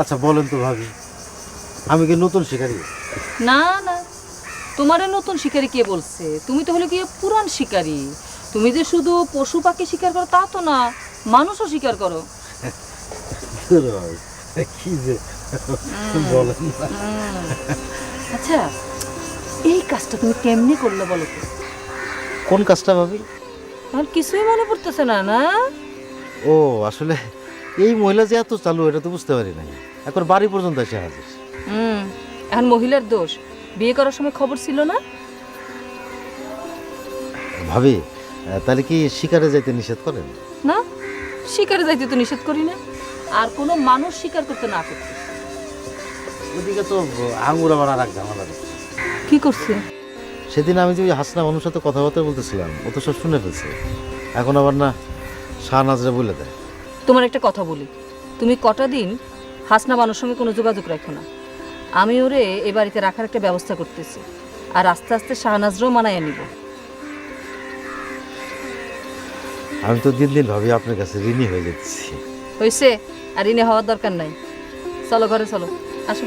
আচ্ছা বলেন তো ভাবি। আমি কি নতুন শিকারী? না না। তোমারে নতুন শিকারি কে বলছে? তুমি তো হলে কি পুরান শিকারি। তুমি যে শুধু পশু পাখি শিকার করো তা তো না মানুষও শিকার করো। কি যে বলেন আচ্ছা এই কাজটা তুমি কেমনি করলে বলো তো? কোন কাজটা ভাবি? আর কিছুই মনে পড়তেছে না না? ও আসলে এই মহিলা যে এত চালু এটা তো বুঝতে পারি নাই। এখন বাড়ি পর্যন্ত এসে হাজির। হুম এখন মহিলার দোষ। বিয়ে করার সময় খবর ছিল না? ভাবি তাহলে কি শিকারে যাইতে নিষেধ করেন? না শিকারে যাইতে তো নিষেধ করি না। আর কোনো মানুষ শিকার করতে না করতে। ওদিকে তো আঙুর আবার আর এক ঝামেলা কি করছে? সেদিন আমি যে ওই হাসনা মানুষের সাথে কথাবার্তা বলতেছিলাম ও তো সব শুনে ফেলছে। এখন আবার না শাহনাজরা বলে দেয়। তোমার একটা কথা বলি। তুমি কটা দিন হাসনা বানুর সঙ্গে কোনো যোগাযোগ রাখো না। আমি ওরে এ বাড়িতে রাখার একটা ব্যবস্থা করতেছি। আর আস্তে আস্তে শাহনাজরাও মানায় নিব। আমি তো দিন দিন ভাবি আপনার কাছে ঋণী হয়ে যাচ্ছি। হয়েছে আর ঋণে হওয়ার দরকার নাই। চলো ঘরে চলো আসো।